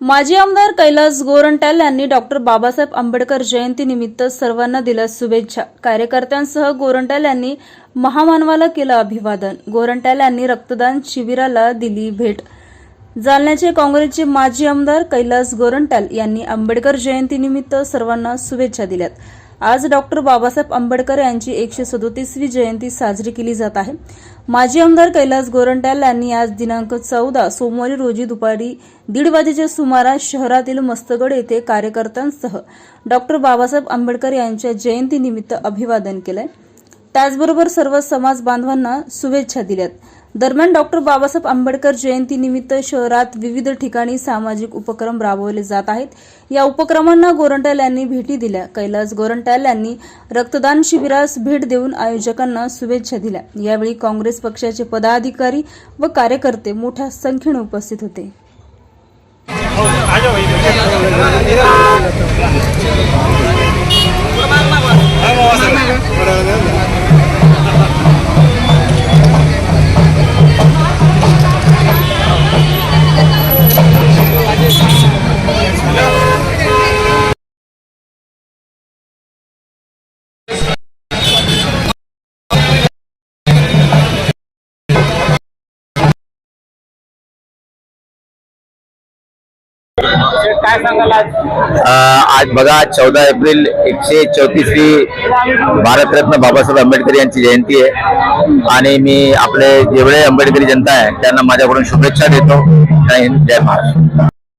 माजी आमदार कैलास गोरंट्याल यांनी डॉक्टर बाबासाहेब आंबेडकर जयंतीनिमित्त सर्वांना दिल्या शुभेच्छा. कार्यकर्त्यांसह गोरंट्याल यांनी महामानवाला केलं अभिवादन. गोरंट्याल यांनी रक्तदान शिबिराला दिली भेट. जालन्याचे काँग्रेसचे माजी आमदार कैलास गोरंट्याल यांनी आंबेडकर जयंतीनिमित्त सर्वांना शुभेच्छा दिल्यात. आज डॉक्टर बाबासाहेब आंबेडकर यांची एकशे सदोतीसवी जयंती साजरी केली जात आहे. माजी आमदार कैलास गोरंट्याल यांनी आज दिनांक चौदा सोमवारी रोजी दुपारी दीड वाजेच्या सुमारास शहरातील मस्तगड येथे कार्यकर्त्यांसह डॉक्टर बाबासाहेब आंबेडकर यांच्या जयंतीनिमित्त अभिवादन केलंय. त्याचबरोबर सर्व समाज बांधवांना शुभेच्छा दिल्यात. दरम्यान डॉक्टर बाबासाहेब आंबेडकर जयंतीनिमित्त शहरात विविध ठिकाणी सामाजिक उपक्रम राबवले जात आहेत. या उपक्रमांना गोरंट्याल यांनी भेटी दिल्या. कैलास गोरंट्याल यांनी रक्तदान शिबिरास भेट देऊन आयोजकांना शुभेच्छा दिल्या. यावेळी काँग्रेस पक्षाचे पदाधिकारी व कार्यकर्ते मोठ्या संख्येने उपस्थित होते. काय सांगाल आज? अ, आज बघा चौदा एप्रिल एकशे चौतीसवी भारतरत्न बाबासाहेब आंबेडकर यांची जयंती आहे. आणि मी आपले जेवढे आंबेडकरी जनता आहे त्यांना माझ्याकडून शुभेच्छा देतो. जय हिंद जय महाराष्ट्र.